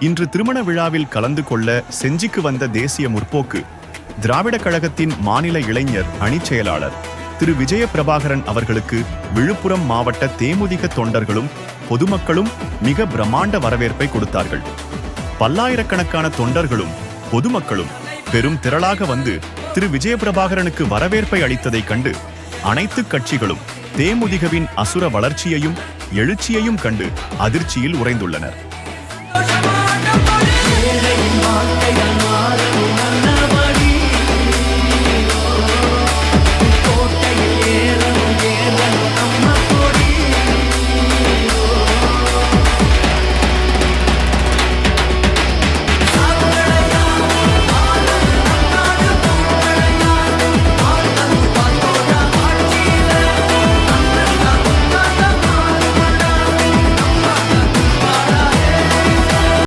இன்று திருமண விழாவில் கலந்து கொள்ள செஞ்சிக்கு வந்த தேசிய முற்போக்கு திராவிட கழகத்தின் மாநில இளைஞர் அணிச் செயலாளர் திரு. விஜய பிரபாகரன் அவர்களுக்கு விழுப்புரம் மாவட்ட தேமுதிக தொண்டர்களும் பொதுமக்களும் மிக பிரம்மாண்ட வரவேற்பை கொடுத்தார்கள். பல்லாயிரக்கணக்கான தொண்டர்களும் பொதுமக்களும் பெரும் திரளாக வந்து திரு. விஜய பிரபாகரனுக்கு வரவேற்பை அளித்ததைக் கண்டு அனைத்து கட்சிகளும் தேமுதிகவின் அசுர வளர்ச்சியையும் எழுச்சியையும் கண்டு அதிர்ச்சியில் உறைந்துள்ளனர்.